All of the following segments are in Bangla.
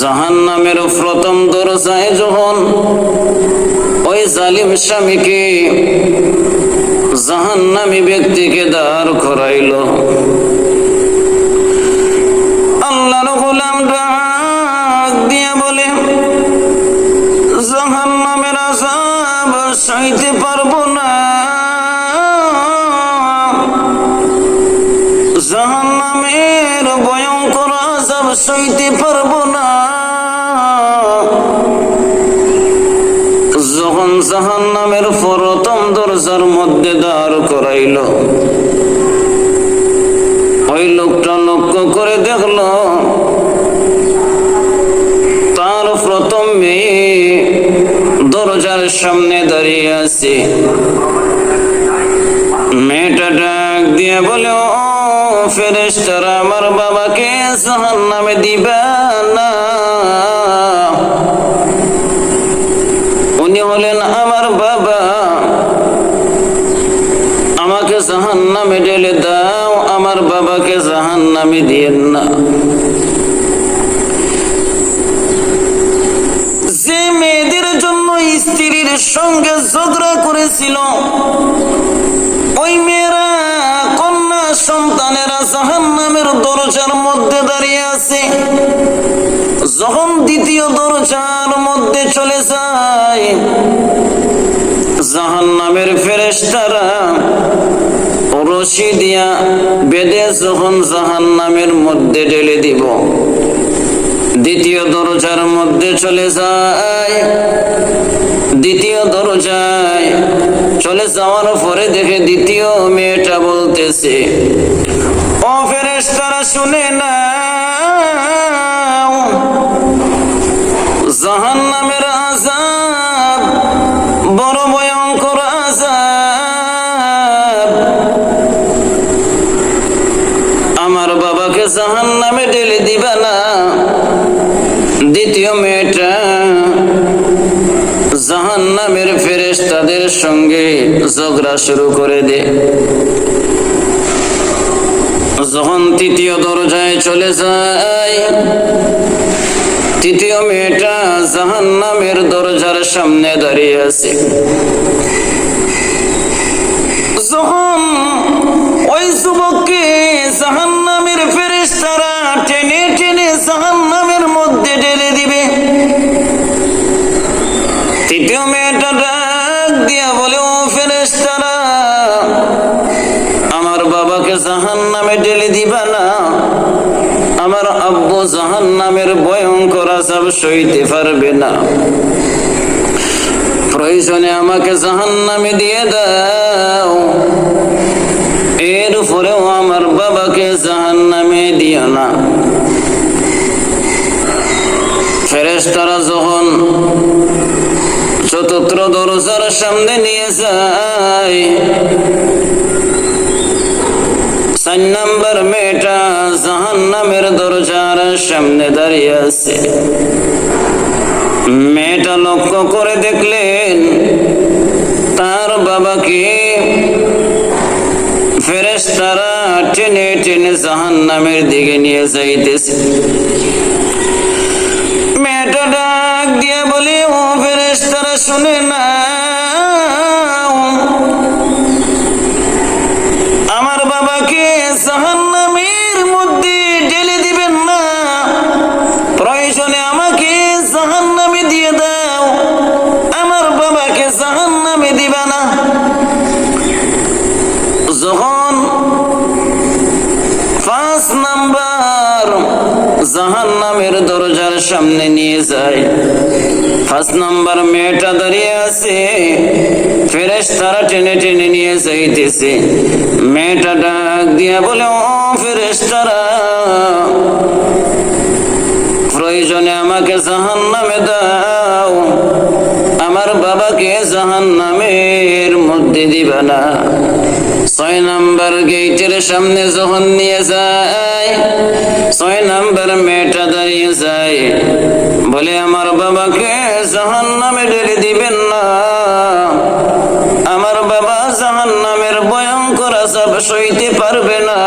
জাহান নামের প্রথম দরজায় যখন ওই জালিম স্বামীকে জাহান নামী ব্যক্তিকে দাঁড় করাইল জাহান নামের পারব না। ভয়ঙ্কর আজাব সইতে পারব না। যখন জাহান নামের প্রথম দরজার মধ্যে দাঁড় করাইল, ওই লোকটা লক্ষ্য করে দেখল, তার প্রথম মেয়ে দরজার সামনে দাঁড়িয়ে আছে। মেয়েটা ডাক দিয়ে বলে, ও ফেরেস্তারা আমার বাবাকে জাহান নামে না। উনি হলেন আমার বাবা। আমাকে জাহান নামে ঢেলে দাও, আমার বাবাকে জাহান নামে দিয়েন না। যে মেয়েদের জন্য স্ত্রীর সঙ্গে ঝগড়া করেছিল দরজার মধ্যে দাঁড়িয়ে আছে। যখন দ্বিতীয় দরজার মধ্যে চলে যায় জাহান নামের ফেরেস্তারা রশি দিয়া বেদে যখন জাহান নামের মধ্যে ঢেলে দিব, দ্বিতীয় দরজার মধ্যে চলে যায়। দ্বিতীয় দরজায় চলে যাওয়ার পরে দেখে দ্বিতীয় মেয়েটা বলতেছে জাহান আজাব বড় ভয়ঙ্কর আজাব আমার বাবাকে জাহান নামে ঢেলে দ্বিতীয় মেয়েটা জাহান নামের তাদের সঙ্গে ঝগড়া শুরু করে দে। যখন তৃতীয় দরজায় চলে যায়, তৃতীয় মেয়েটা জাহান নামের দরজার সামনে দাঁড়িয়ে আছে। যখন ওই যুবককে জাহান নামের ফেরেস্তারা টেনে টেনে জাহান নামের মধ্যে ঢেলে দিবে, তৃতীয় মেয়েটা ডাক দিয়া বলে, ও ফেরেস্তারা আমার বাবাকে জাহান নামে ঢেলে দিবা না। আব্বু জাহান ভয়ঙ্কর আসাব সইতে পারবে না। প্রয়োজনে আমাকে জাহান নামে দিয়ে দাও। এর আমার বাবাকে জাহান নামে দিও না। ফেরেস্তারা যখন চতুর্থ দরজার সামনে নিয়ে যায়, চার নাম্বার মেয়েটা জাহান নামের দরজার সামনে দাঁড়িয়ে আছে। মেয়েটা লক্ষ্য করে দেখলেন, তার বাবাকে ফেরেস্তারা টেনে টেনে জাহান নামের দিকে নিয়ে যাইতেছে। মেয়েটা ডাক দিয়ে বলি, ও ফেরেস্তারা শুনে না সামনে নিয়ে যায়। পাঁচ নাম্বার মেয়েটা দাঁড়িয়ে আছে। ফেরেস তারা টেনে টেনে নিয়ে যাইতেছে। মেয়েটা ডাক দিয়া বলে, ও ফেরেস তারা প্রয়োজনে আমাকে জাহান নামে দাও। আমার বাবাকে জাহান নামের মধ্যে দিবা না। ছয় নাম্বার গেটের সামনে যখন নিয়ে যায়, ছয় নাম্বার মেয়েটা যায়। বলে আমার বাবাকে জাহান নামে ঢেলে দিবেন না। আমার বাবা জাহান নামের ভয়ঙ্কর আসাব সইতে পারবে না।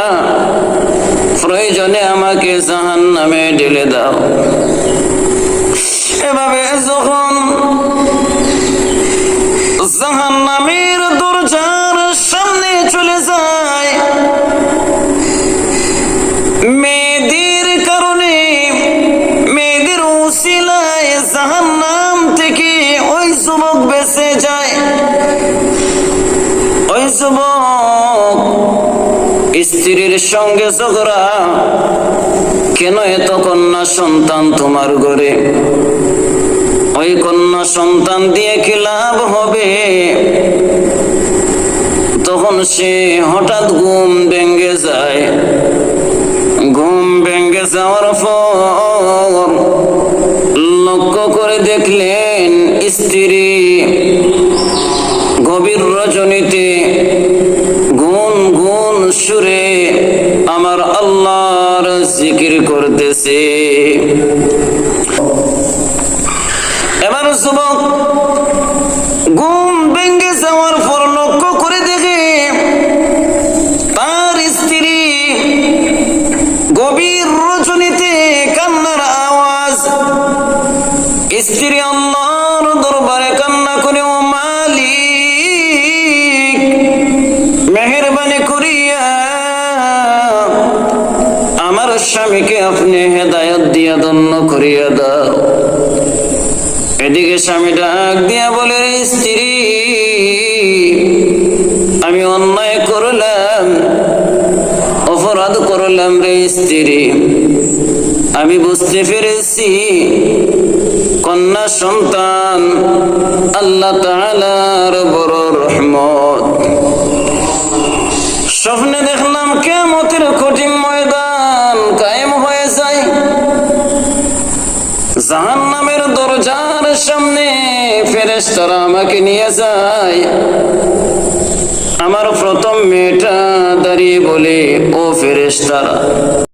প্রয়োজনে আমাকে জাহান নামে ঢেলে দাও। এভাবে যখন জাহান নামের স্ত্রীর সঙ্গে ঝগড়া। কেন এত কন্যা সন্তান তোমার ঘরে? ওই কন্যা সন্তান দিয়ে কি লাভ হবে? তখন সে হঠাৎ ঘুম ভেঙ্গে যায়। ঘুম ভেঙ্গে যাওয়ার পর লক্ষ্য করে দেখলেন স্ত্রী গভীর রজনীতে স্বামীকে আপনি হেদায়ত দিয়া দন্য করিয়া দাও। এদিকে স্বামী ডাক দিয়া বলে স্ত্রী, আমি অন্যায় করলাম, অপরাধ করলাম রে স্ত্রী। আমি বুঝতে পেরেছি, কন্যা সন্তান আল্লাহ তাআলার বড় জাহান নামের দরজার সামনে ফেরেশতারা আমাকে নিয়ে যায়। আমার প্রথম মেয়েটা দাঁড়িয়ে বলে, ও ফেরেশতারা।